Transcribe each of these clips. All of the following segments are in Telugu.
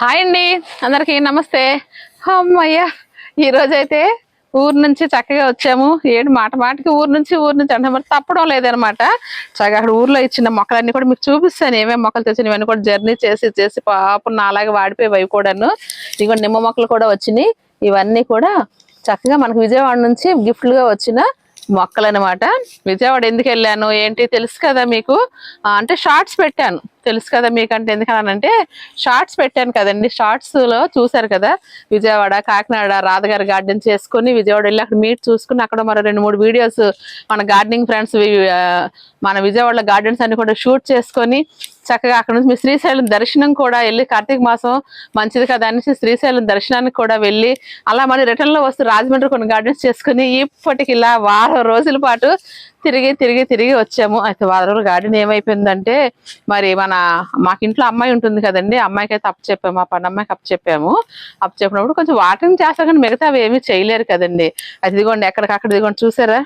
హాయ్ అండి. అందరికీ నమస్తే. అమ్మయ్య ఈరోజైతే ఊరు నుంచి చక్కగా వచ్చాము. ఏడు మాట మాటకి ఊరు నుంచి ఊరు నుంచి అంటే మరి తప్పడం లేదనమాట చక్కగా అక్కడ ఊర్లో ఇచ్చిన మొక్కలన్నీ కూడా మీకు చూపిస్తాను. ఏమేమి మొక్కలు తెచ్చిన ఇవన్నీ కూడా జర్నీ చేసి చేసి పాపం నాలాగే వాడిపోయి అవి కూడాను. ఇక నిమ్మ మొక్కలు కూడా వచ్చినాయి. ఇవన్నీ కూడా చక్కగా మనకు విజయవాడ నుంచి గిఫ్ట్లుగా వచ్చిన మొక్కలు అనమాట విజయవాడ ఎందుకు వెళ్ళాను? ఏంటి? తెలుసు కదా మీకు. అంటే షార్ట్స్ పెట్టాను. తెలుసు కదా మీకంటే అంటే ఎందుకనంటే షార్ట్స్ పెట్టాను కదండి. షార్ట్స్లో చూశారు చూసారు కదా విజయవాడ కాకినాడ రాధగారి గార్డెన్ చేసుకుని విజయవాడ వెళ్ళి అక్కడ మీట్ చూసుకుని అక్కడ మరో రెండు మూడు వీడియోస్ మన గార్డెనింగ్ ఫ్రెండ్స్ మన విజయవాడలో గార్డెన్స్ అన్ని కూడా షూట్ చేసుకొని చక్కగా అక్కడ నుంచి మీ శ్రీశైలం దర్శనం కూడా వెళ్ళి కార్తీక మాసం మంచిది కదా అనేసి శ్రీశైలం దర్శనానికి కూడా వెళ్ళి అలా మళ్ళీ రిటర్న్లో వస్తే వస్తూ రాజమండ్రి కొన్ని గార్డెన్స్ చేసుకుని ఇప్పటికి ఇలా వారం రోజుల పాటు తిరిగి తిరిగి తిరిగి వచ్చాము. అయితే వారం గార్డెన్ ఏమైపోయిందంటే మరి మన మాకింట్లో అమ్మాయి ఉంటుంది కదండి అమ్మాయికి అయితే అప్పు చెప్పాము మా పని అమ్మాయికి అప్పు చెప్పాము. అప్పు చెప్పినప్పుడు కొంచెం వాటరింగ్ చేస్తారు కానీ మిగతా అవి ఏమీ చేయలేరు కదండి. అది ఇదిగోండి ఎక్కడికక్కడ ఇదిగోండి చూసారా?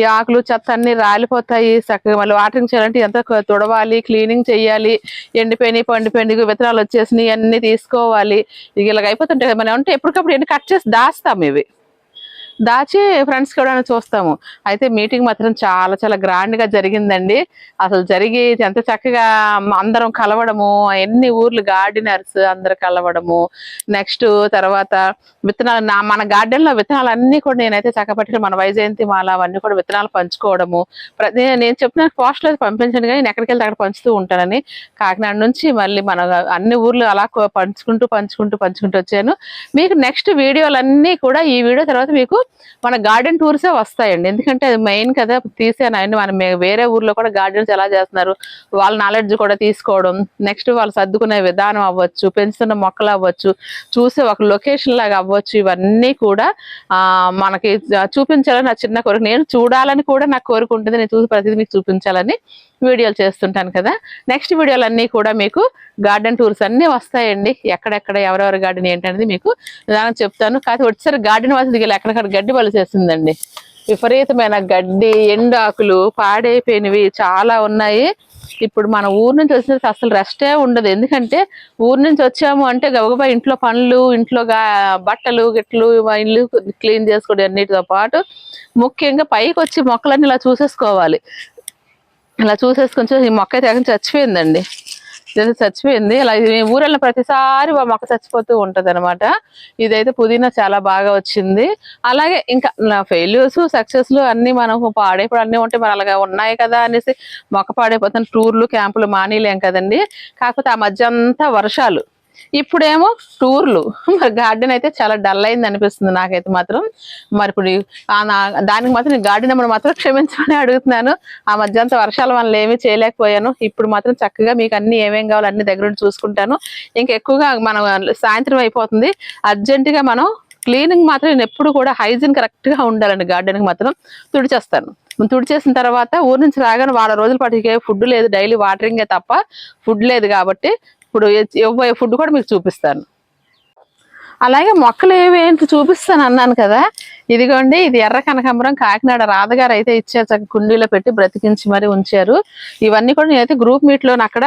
ఈ ఆకులు చెత్త అన్ని రాలిపోతాయి చక్కగా మళ్ళీ వాటరింగ్ చేయాలంటే ఎంత తుడవాలి క్లీనింగ్ చేయాలి ఎండిపోయినాయి పండిపోయినాయి విత్తనాలు వచ్చేసినాయి అన్ని తీసుకోవాలి. ఇక ఇలాగ అయిపోతుంటాయి కదా మనం అంటే ఎప్పటికప్పుడు ఎన్ని కట్ చేసి దాస్తాం ఇవి. దాచి ఫ్రెండ్స్ కూడా చూస్తాము. అయితే మీటింగ్ మాత్రం చాలా చాలా గ్రాండ్గా జరిగిందండి. అసలు జరిగి ఎంత చక్కగా అందరం కలవడము ఎన్ని ఊర్లు గార్డెనర్స్ అందరు కలవడము. నెక్స్ట్ తర్వాత విత్తనాలు నా మన గార్డెన్లో విత్తనాలు అన్నీ కూడా నేనైతే చక్కపట్టుకుని మన వైజయంతి మాల అవన్నీ కూడా విత్తనాలు పంచుకోవడము. నేను చెప్పిన పోస్టులు అయితే కానీ నేను ఎక్కడికి వెళ్తే అక్కడ పంచుతూ ఉంటానని కాకినాడ నుంచి మళ్ళీ మన అన్ని ఊర్లు అలా పంచుకుంటూ పంచుకుంటూ పంచుకుంటూ వచ్చాను. మీకు నెక్స్ట్ వీడియోలన్నీ కూడా ఈ వీడియో తర్వాత మీకు మన గార్డెన్ టూర్సే వస్తాయండి. ఎందుకంటే అది మెయిన్ కదా తీసాను అవన్నీ మనం వేరే ఊర్లో కూడా గార్డెన్స్ ఎలా చేస్తున్నారు వాళ్ళ నాలెడ్జ్ కూడా తీసుకోవడం నెక్స్ట్ వాళ్ళు సర్దుకునే విధానం అవ్వచ్చు పెంచుతున్న మొక్కలు అవ్వచ్చు చూసే ఒక లొకేషన్ లాగా అవ్వచ్చు ఇవన్నీ కూడా మనకి చూపించాలని నా చిన్న కోరిక. నేను చూడాలని కూడా నాకు కోరిక ఉంటుంది. నేను చూసి ప్రతిదీ మీకు చూపించాలని వీడియోలు చేస్తుంటాను కదా. నెక్స్ట్ వీడియోలు అన్నీ కూడా మీకు గార్డెన్ టూర్స్ అన్నీ వస్తాయండి. ఎక్కడెక్కడ ఎవరెవరి గార్డెన్ ఏంటనేది మీకు నిదానం చెప్తాను. కాకపోతే వచ్చేసరి గార్డెన్ వాసి దిగలు ఎక్కడెక్కడ గడ్డి వలిసేసిందండి విపరీతమైన గడ్డి ఎండాకులు పాడైపోయినవి చాలా ఉన్నాయి. ఇప్పుడు మన ఊరు నుంచి వచ్చిన అసలు రెస్టే ఉండదు. ఎందుకంటే ఊరు నుంచి వచ్చాము అంటే గబగబా ఇంట్లో పనులు ఇంట్లో బట్టలు గిట్లు ఇల్లు క్లీన్ చేసుకోవడం అన్నిటితో పాటు ముఖ్యంగా పైకి వచ్చి మొక్కలన్నీ ఇలా చూసేసుకోవాలి. ఇలా చూసేసుకొని ఈ మొక్క అయితే చచ్చిపోయిందండి. ఇదైతే చచ్చిపోయింది. ఇలా ఇది ఊరు ప్రతిసారి ఆ మొక్క చచ్చిపోతూ ఉంటుంది అనమాట ఇదైతే పుదీనా చాలా బాగా వచ్చింది. అలాగే ఇంకా ఫెయిల్యూర్స్ సక్సెస్లు అన్ని మనం పాడైపోయి అన్నీ ఉంటే మన అలాగా ఉన్నాయి కదా అనేసి మొక్క పాడైపోతాను టూర్లు క్యాంపులు మానేలేం కదండి. కాకపోతే ఆ మధ్య అంతా వర్షాలు. ఇప్పుడేమో టూర్లు. మరి గార్డెన్ అయితే చాలా డల్ అయింది అనిపిస్తుంది నాకైతే మాత్రం. మరి ఇప్పుడు నా- దానికి మాత్రం గార్డెన్ నెంబర్ మాత్రం క్షమించమని అడుగుతున్నాను. ఆ మధ్య వర్షాల వల్ల ఏమీ చేయలేకపోయాను. ఇప్పుడు మాత్రం చక్కగా మీకు అన్ని ఏమేం కావాలో అన్ని దగ్గర చూసుకుంటాను. ఇంకా ఎక్కువగా మనం సాయంత్రం అయిపోతుంది. అర్జెంటుగా మనం క్లీనింగ్ మాత్రం నేను ఎప్పుడు కూడా హైజీన్ కరెక్ట్గా ఉండాలండి గార్డెన్కి మాత్రం. తుడిచేస్తాను. తుడిచేసిన తర్వాత ఊరు నుంచి రాగానే వారం రోజుల పాటు ఫుడ్ లేదు. డైలీ వాటరింగే తప్ప ఫుడ్ లేదు కాబట్టి ఇప్పుడు ఇవ్వబోయే ఫుడ్ కూడా మీకు చూపిస్తాను. అలాగే మొక్కలు ఏవి ఏంటి చూపిస్తాను అన్నాను కదా. ఇదిగోండి ఇది ఎర్ర కనకాంబరం కాకినాడ రాధగారు అయితే ఇచ్చారు. చక్కగా కుండీలో పెట్టి బ్రతికించి మరి ఉంచారు. ఇవన్నీ కూడా నేనైతే గ్రూప్ మీట్ అక్కడ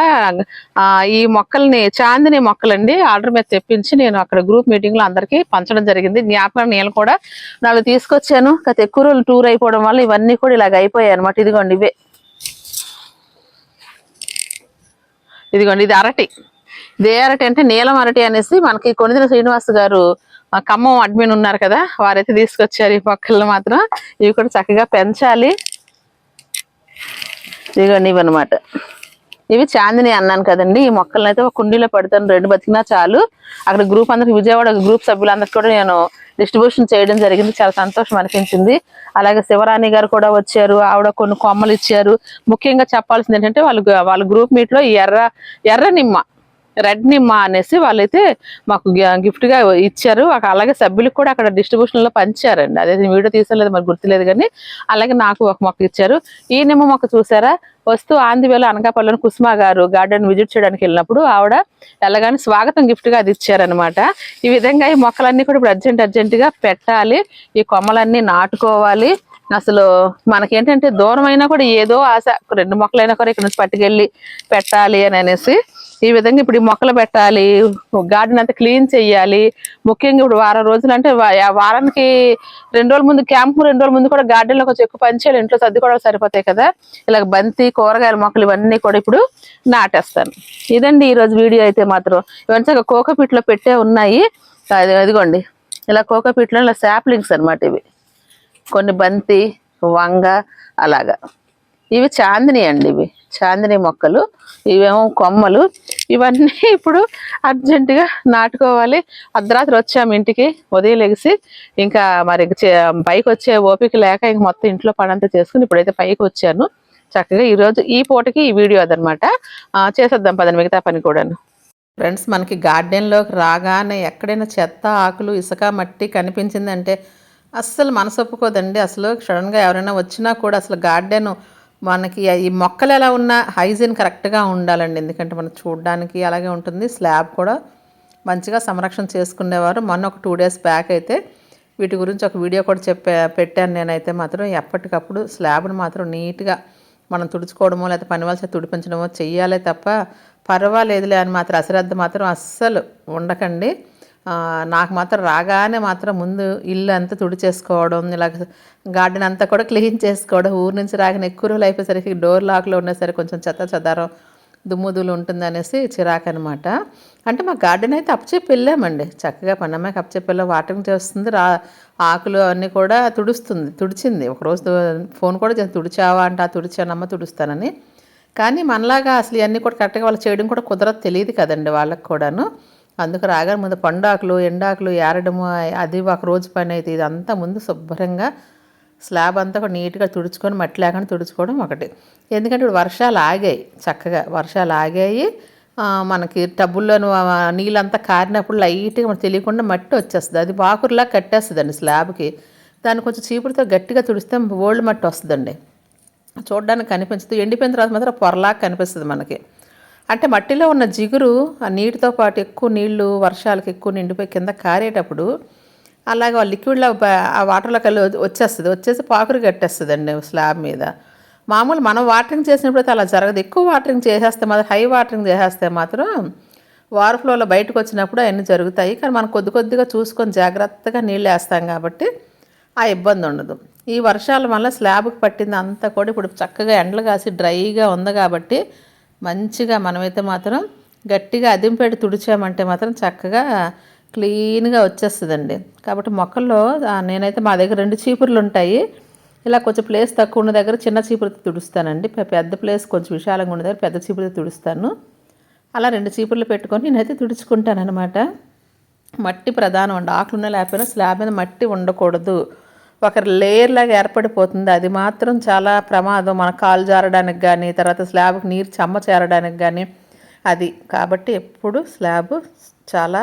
ఈ మొక్కల్ని చాందిని మొక్కలండి ఆర్డర్ మీద తెప్పించి నేను అక్కడ గ్రూప్ మీటింగ్లో అందరికీ పంచడం జరిగింది. జ్ఞాపకం నేను కూడా నాలుగు తీసుకొచ్చాను. గత ఎక్కువ రోజులు టూర్ అయిపోవడం వల్ల ఇవన్నీ కూడా ఇలాగ అయిపోయాయి అనమాట ఇదిగోండి ఇవే. ఇదిగోండి ఇది అరటి. దే అరటి అంటే నీలం అరటి అనేసి మనకి కొనిదిన శ్రీనివాస్ గారు ఖమ్మం అడ్మిన్ ఉన్నారు కదా వారైతే తీసుకొచ్చారు ఈ మొక్కలను మాత్రం. ఇవి కూడా చక్కగా పెంచాలి. ఇదిగోండి ఇవన్నమాట. ఇవి చాందిని అన్నాను కదండి ఈ మొక్కలను అయితే ఒక కుండీలో పెడతాను రెండు బతికినా చాలు. అక్కడ గ్రూప్ అందరికి విజయవాడ గ్రూప్ సభ్యులందరికీ కూడా నేను డిస్ట్రిబ్యూషన్ చేయడం జరిగింది చాలా సంతోషం అనిపించింది. అలాగే శివరాణి గారు కూడా వచ్చారు ఆవిడ కొన్ని కొమ్మలు ఇచ్చారు. ముఖ్యంగా చెప్పాల్సింది ఏంటంటే వాళ్ళు వాళ్ళ గ్రూప్ మీట్లో ఈ ఎర్ర ఎర్ర నిమ్మ. రెడ్ నిమ్మ అనేసి వాళ్ళైతే మాకు గిఫ్ట్గా ఇచ్చారు. అక- అలాగే సభ్యులకు కూడా అక్కడ డిస్ట్రిబ్యూషన్లో పంచారండి. అదే నేను వీడియో తీసలేదు మరి గుర్తులేదు కానీ అలాగే నాకు ఒక మొక్క ఇచ్చారు. ఈ నిమ్మ మొక్క చూసారా? వస్తూ ఆంధ్రవేలో అనకాపల్లిలోని కుస్మా గారు గార్డెన్ విజిట్ చేయడానికి వెళ్ళినప్పుడు ఆవిడ ఎలాగని స్వాగతం గిఫ్ట్గా అది ఇచ్చారనమాట ఈ విధంగా ఈ మొక్కలన్నీ కూడా ఇప్పుడు అర్జెంట్ అర్జెంటుగా పెట్టాలి. ఈ కొమ్మలన్నీ నాటుకోవాలి. అసలు మనకేంటంటే దూరమైనా కూడా ఏదో ఆశ రెండు మొక్కలైనా కూడా ఇక్కడ నుంచి పట్టుకెళ్ళి పెట్టాలి అని అనేసి ఈ విధంగా ఇప్పుడు మొక్కలు పెట్టాలి గార్డెన్ అంతా క్లీన్ చేయాలి ముఖ్యంగా ఇప్పుడు వారం రోజులు అంటే వారానికి రెండు రోజుల ముందు క్యాంప్ రెండు రోజుల ముందు కూడా గార్డెన్లో కొంచెం ఎక్కువ పని చేయాలి ఇంట్లో సర్ది కూడా సరిపోతాయి కదా. ఇలా బంతి కూరగాయల మొక్కలు ఇవన్నీ కూడా ఇప్పుడు నాటేస్తాను. ఇదండి ఈ రోజు వీడియో అయితే మాత్రం. ఇవన్నీ చక్కగా కోకోపీట్లో పెట్టే ఉన్నాయి. అది అదిగోండి. ఇలా కోకోపీట్లో ఇలా శాప్లింగ్స్ అన్నమాట ఇవి. కొన్ని బంతి వంగ అలాగా. ఇవి చాందిని అండి ఇవి. చాందిని మొక్కలు ఇవేమో కొమ్మలు ఇవన్నీ ఇప్పుడు అర్జెంటుగా నాటుకోవాలి. అర్ధరాత్రి వచ్చాము ఇంటికి ఉదయం లెగిసి ఇంకా మరి చే- పైకి వచ్చే ఓపిక లేక ఇంక మొత్తం ఇంట్లో పనంతా చేసుకుని ఇప్పుడైతే పైకి వచ్చాను. చక్కగా ఈరోజు ఈ పూటకి ఈ వీడియో అదనమాట. చేసేద్దాం పదని మిగతా పని కూడాను. ఫ్రెండ్స్ మనకి గార్డెన్లోకి రాగానే ఎక్కడైనా చెత్త ఆకులు ఇసుక మట్టి కనిపించిందంటే అస్సలు మనసు ఒప్పుకోదండి అసలు సడన్గా ఎవరైనా వచ్చినా కూడా అసలు గార్డెన్ మనకి ఈ మొక్కలు ఎలా ఉన్నా హైజీన్ కరెక్ట్గా ఉండాలండి. ఎందుకంటే మనం చూడడానికి అలాగే ఉంటుంది. స్లాబ్ కూడా మంచిగా సంరక్షణ చేసుకునేవారు. మొన్న ఒక టూ డేస్ బ్యాక్ అయితే వీటి గురించి ఒక వీడియో కూడా చెప్పే పెట్టాను నేనైతే మాత్రం. ఎప్పటికప్పుడు స్లాబ్ని మాత్రం నీట్గా మనం తుడుచుకోవడమో లేకపోతే పని వాళ్ళ తుడిపించడమో చెయ్యాలే తప్ప పర్వాలేదులే అని మాత్రం అశ్రద్ధ మాత్రం అస్సలు ఉండకండి. నాకు మాత్రం రాగానే మాత్రం ముందు ఇల్లు అంతా తుడిచేసుకోవడం ఇలా గార్డెన్ అంతా కూడా క్లీన్ చేసుకోవడం ఊరి నుంచి రాగానే ఎక్కువ రోజులు అయిపోయేసరికి డోర్ లాక్లో ఉన్నసరికి కొంచెం చెత్త చెదారం దుమ్ముదులు ఉంటుంది అనేసి చిరాకు అనమాట అంటే మా గార్డెన్ అయితే అప్పచెప్పి వెళ్ళామండి. చక్కగా పండమ్మకి అప్పచెప్పి వెళ్ళాం. వాటింగ్ చేస్తుంది రా ఆకులు అన్నీ కూడా తుడుస్తుంది తుడిచింది. ఒకరోజు ఫోన్ కూడా చేసి తుడిచావా? అంటే ఆ తుడిచానమ్మ తుడుస్తానని. కానీ మనలాగా అసలు ఇవన్నీ కూడా కరెక్ట్గా వాళ్ళు చేయడం కూడా కుదరదు తెలియదు కదండి వాళ్ళకి కూడాను. అందుకు రాగానే ముందు పండాకులు ఎండాకులు ఏరడము అది ఒక రోజు పని అయితే ఇదంతా ముందు శుభ్రంగా స్లాబ్ అంతా కూడా నీట్గా తుడుచుకొని మట్టి లేకుండా తుడుచుకోవడం ఒకటి. ఎందుకంటే ఇప్పుడు వర్షాలు ఆగాయి చక్కగా వర్షాలు ఆగాయి మనకి టబ్బుల్లోను నీళ్ళంతా కారినప్పుడు లైట్గా మనకు తెలియకుండా మట్టి వచ్చేస్తుంది. అది బాకుర్లా కట్టేస్తుందండి స్లాబ్కి. దాన్ని కొంచెం చీపురుతో గట్టిగా తుడిస్తే ఓల్డ్ మట్టి వస్తుందండి. చూడడానికి కనిపించదు. ఎండిపోయిన తర్వాత మాత్రం పొరలాగా కనిపిస్తుంది మనకి. అంటే మట్టిలో ఉన్న జిగురు ఆ నీటితో పాటు ఎక్కువ నీళ్ళు వర్షాలకు ఎక్కువ నిండిపోయి కింద కారేటప్పుడు అలాగే ఆ లిక్విడ్లో ఆ వాటర్లో కళ్ళు వచ్చేస్తుంది. వచ్చేసి పాకురు కట్టేస్తుందండి స్లాబ్ మీద. మామూలు మనం వాటరింగ్ చేసినప్పుడు అలా జరగదు. ఎక్కువ వాటరింగ్ చేసేస్తే మాత్రం హై వాటరింగ్ చేసేస్తే మాత్రం వాటర్ ఫ్లోలో బయటకు వచ్చినప్పుడు అవన్నీ జరుగుతాయి. కానీ మనం కొద్ది కొద్దిగా చూసుకొని జాగ్రత్తగా నీళ్ళు వేస్తాం కాబట్టి ఆ ఇబ్బంది ఉండదు. ఈ వర్షాల వల్ల స్లాబ్కి పట్టింది అంతా కూడా ఇప్పుడు చక్కగా ఎండలు కాసి డ్రైగా ఉంది కాబట్టి మంచిగా మనమైతే మాత్రం గట్టిగా అదింపేట తుడిచామంటే మాత్రం చక్కగా క్లీన్గా వచ్చేస్తుందండి. కాబట్టి మొక్కల్లో నేనైతే మా దగ్గర రెండు చీపుర్లు ఉంటాయి. ఇలా కొంచెం ప్లేస్ తక్కువ ఉన్న దగ్గర చిన్న చీపురుతో తుడుస్తానండి. పెద్ద ప్లేస్ కొంచెం విశాలంగా ఉన్న దగ్గర పెద్ద చీపురుతో తుడుస్తాను. అలా రెండు చీపుర్లు పెట్టుకొని నేనైతే తుడుచుకుంటాను అనమాట మట్టి ప్రధానం అండి. ఉన్న లేకపోయినా స్లాబ్ మీద మట్టి ఉండకూడదు. ఒక లేయర్ లాగా ఏర్పడిపోతుంది. అది మాత్రం చాలా ప్రమాదం. మన కాలు జారడానికి కానీ తర్వాత స్లాబ్కి నీరు చెమ్మ చేరడానికి కానీ అది. కాబట్టి ఎప్పుడు స్లాబ్ చాలా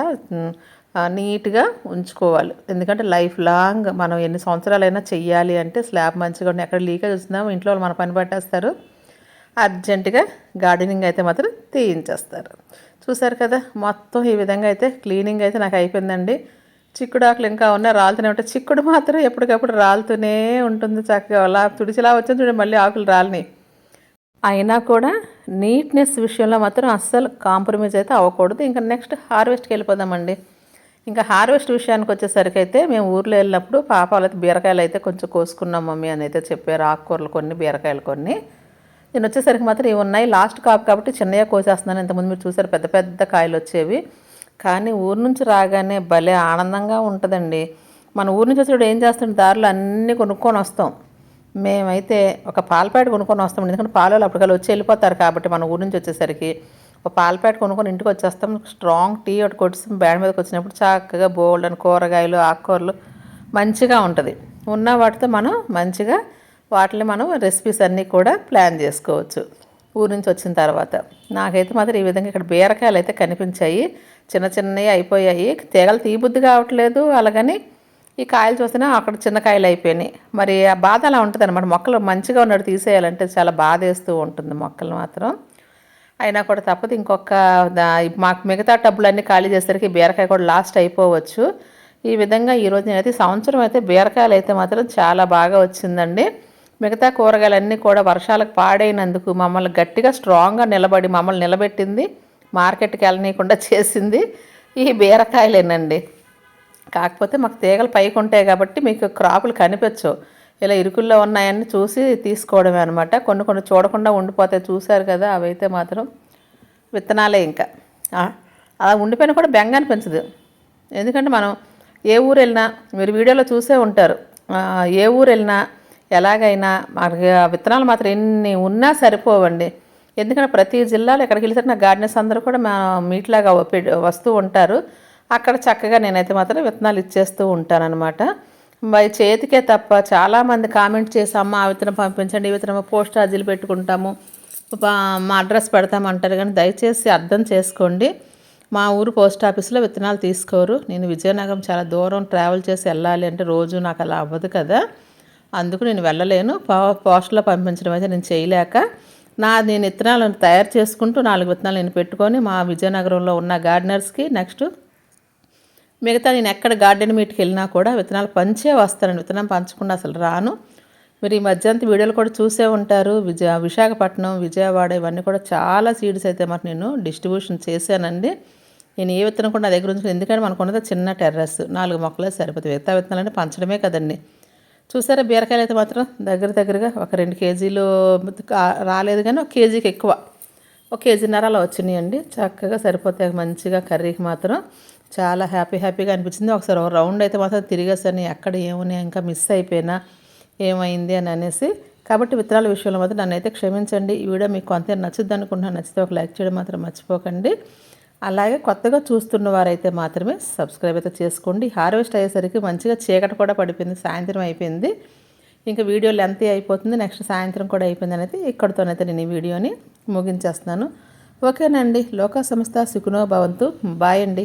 నీట్గా ఉంచుకోవాలి. ఎందుకంటే లైఫ్ లాంగ్ మనం ఎన్ని సంవత్సరాలైనా చెయ్యాలి అంటే స్లాబ్ మంచిగా ఉండి ఎక్కడ లీకేజ్ వస్తుందో ఇంట్లో వాళ్ళు మన పని పట్టేస్తారు. అర్జెంటుగా గార్డెనింగ్ అయితే మాత్రం తీయించేస్తారు. చూసారు కదా మొత్తం ఈ విధంగా అయితే క్లీనింగ్ అయితే నాకు అయిపోయిందండి. చిక్కుడు ఆకులు ఇంకా ఉన్నాయి రాలుతూనే ఉంటాయి. చిక్కుడు మాత్రం ఎప్పటికప్పుడు రాలుతూనే ఉంటుంది చక్కగా. అలా తుడిచిలా వచ్చింది చూడండి మళ్ళీ ఆకులు రాలినాయి. అయినా కూడా నీట్నెస్ విషయంలో మాత్రం అస్సలు కాంప్రమైజ్ అయితే అవ్వకూడదు. ఇంకా నెక్స్ట్ హార్వెస్ట్కి వెళ్ళిపోదామండి. ఇంకా హార్వెస్ట్ విషయానికి వచ్చేసరికి అయితే మేము ఊర్లో వెళ్ళినప్పుడు పాప బీరకాయలు అయితే కొంచెం కోసుకున్నాం మమ్మీ అని అయితే చెప్పారు. ఆకుకూరలు కొన్ని బీరకాయలు కొన్ని. నేను వచ్చేసరికి మాత్రం ఇవి ఉన్నాయి. లాస్ట్ కాపు కాబట్టి చిన్నగా కోసేస్తున్నాను. ఇంతకుముందు మీరు చూసారు పెద్ద పెద్ద కాయలు వచ్చేవి. కానీ ఊరు నుంచి రాగానే భలే ఆనందంగా ఉంటుందండి. మన ఊరు నుంచి వచ్చినప్పుడు ఏం చేస్తాం? దారిలో అన్నీ కొనుక్కొని వస్తాం. మేమైతే ఒక పాలపేట కొనుక్కొని వస్తాం. ఎందుకంటే పాలలో అప్పటికల్లా వచ్చి వెళ్ళిపోతారు కాబట్టి మన ఊరి నుంచి వచ్చేసరికి ఒక పాలపేట కొనుక్కొని ఇంటికి వచ్చేస్తాం. స్ట్రాంగ్ టీ ఒకటి కొట్టి బ్యాండ్ మీదకి వచ్చినప్పుడు చక్కగా బోల్డ్ అని కూరగాయలు ఆకుకూరలు మంచిగా ఉంటుంది. ఉన్న వాటితో మనం మంచిగా వాటిని మనం రెసిపీస్ అన్నీ కూడా ప్లాన్ చేసుకోవచ్చు. ఊరి నుంచి వచ్చిన తర్వాత. నాకైతే మాత్రం ఈ విధంగా ఇక్కడ బీరకాయలు అయితే కనిపించాయి. చిన్న చిన్నవి అయిపోయాయి. తీగలు తీబుద్ధి కావట్లేదు. అలాగని ఈ కాయలు చూస్తేనే అక్కడ చిన్న కాయలు అయిపోయినాయి. మరి ఆ బాధ అలా ఉంటుంది అనమాట మొక్కలు మంచిగా ఉన్నట్టు తీసేయాలంటే చాలా బాధ వేస్తూ ఉంటుంది మొక్కలు మాత్రం. అయినా కూడా తప్పదు. ఇంకొక దా- మాకు మిగతా టబ్బులన్నీ ఖాళీ చేసేసరికి బీరకాయ కూడా లాస్ట్ అయిపోవచ్చు. ఈ విధంగా ఈరోజు నేనైతే సంవత్సరం అయితే బీరకాయలు అయితే మాత్రం చాలా బాగా వచ్చిందండి. మిగతా కూరగాయలన్నీ కూడా వర్షాలకు పాడైనందుకు మమ్మల్ని గట్టిగా స్ట్రాంగ్గా నిలబడి మమ్మల్ని నిలబెట్టింది. మార్కెట్కి వెళ్ళనీయకుండా చేసింది. ఈ బీరకాయలేనండి. కాకపోతే మాకు తీగలు పైకి ఉంటాయి కాబట్టి మీకు క్రాపులు కనిపించవు. ఇలా ఇరుకుల్లో ఉన్నాయని చూసి తీసుకోవడమే అనమాట కొన్ని కొన్ని చూడకుండా ఉండిపోతాయి చూశారు కదా అవైతే మాత్రం విత్తనాలే ఇంకా. అలా ఉండిపోయినా కూడా బెంగ అనిపించదు. ఎందుకంటే మనం ఏ ఊరు వెళ్ళినా మీరు వీడియోలో చూసే ఉంటారు. ఏ ఊరు వెళ్ళినా ఎలాగైనా మనకి విత్తనాలు మాత్రం ఎన్ని ఉన్నా సరిపోవండి. ఎందుకంటే ప్రతి జిల్లాలో ఎక్కడికి వెళ్తే నా అందరూ కూడా మా మీట్లాగా పె- వస్తూ ఉంటారు. అక్కడ చక్కగా నేనైతే మాత్రం విత్తనాలు ఇచ్చేస్తూ ఉంటానన్నమాట. మరి చేతికే తప్ప చాలామంది కామెంట్ చేసి అమ్మ ఆ విత్తనం పంపించండి ఈ విత్తనం పోస్ట్ ఛార్జీలు పెట్టుకుంటాము మా అడ్రస్ పెడతామంటారు కానీ దయచేసి అర్థం చేసుకోండి. మా ఊరు పోస్ట్ ఆఫీస్లో విత్తనాలు తీసుకోరు. నేను విజయనగరం చాలా దూరం ట్రావెల్ చేసి వెళ్ళాలి అంటే రోజు నాకు అలా అవ్వదు కదా. అందుకు నేను వెళ్ళలేను. పో- పోస్ట్లో పంపించడం అయితే నేను చేయలేక నా నేను విత్తనాలను తయారు చేసుకుంటూ నాలుగు విత్తనాలు నేను పెట్టుకొని మా విజయనగరంలో ఉన్న గార్డెనర్స్కి నెక్స్ట్ మిగతా నేను ఎక్కడ గార్డెన్ మీట్కి వెళ్ళినా కూడా విత్తనాలు పంచే వస్తానండి విత్తనం పంచకుండా అసలు రాను. మీరు ఈ మధ్యంత వీడియోలు కూడా చూసే ఉంటారు. విజయ విశాఖపట్నం విజయవాడ ఇవన్నీ కూడా చాలా సీడ్స్ అయితే మరి నేను డిస్ట్రిబ్యూషన్ చేశానండి. నేను ఏ విత్తనం కూడా నా దగ్గర ఉంచుకుని. ఎందుకంటే మనకున్నది చిన్న టెర్రస్. నాలుగు మొక్కలే సరిపోతుంది మిగతా విత్తనాలు పంచడమే కదండి. చూసారా? బీరకాయలు అయితే మాత్రం దగ్గర దగ్గరగా ఒక రెండు కేజీలు రాలేదు కానీ ఒక కేజీకి ఎక్కువ. ఒక కేజీన్నర అలా వచ్చినాయండి. చక్కగా సరిపోతాయి. మంచిగా కర్రీకి మాత్రం చాలా హ్యాపీ హ్యాపీగా అనిపించింది. ఒకసారి ఒక రౌండ్ అయితే మాత్రం తిరిగేసాను ఎక్కడ ఏమున్నాయి ఇంకా మిస్ అయిపోయినా ఏమైంది అని అనేసి. కాబట్టి విత్తనాల విషయంలో మాత్రం నన్ను అయితే క్షమించండి. ఈ వీడియో మీకు కొంత నచ్చుద్ది అనుకుంటున్నాను. నచ్చితే ఒక లైక్ చేయడం మాత్రం మర్చిపోకండి. అలాగే కొత్తగా చూస్తున్న వారైతే మాత్రమే సబ్స్క్రైబ్ అయితే చేసుకోండి. హార్వెస్ట్ అయ్యేసరికి మంచిగా చీకట కూడా పడిపోయింది సాయంత్రం అయిపోయింది. ఇంకా వీడియో లెంత్ అయిపోతుంది నెక్స్ట్ సాయంత్రం కూడా అయిపోయింది అనేది ఇక్కడితోనైతే నేను ఈ వీడియోని ముగించేస్తున్నాను. ఓకేనండి లోక సంస్థ సుఖనో భవంతు. బాయ్ అండి.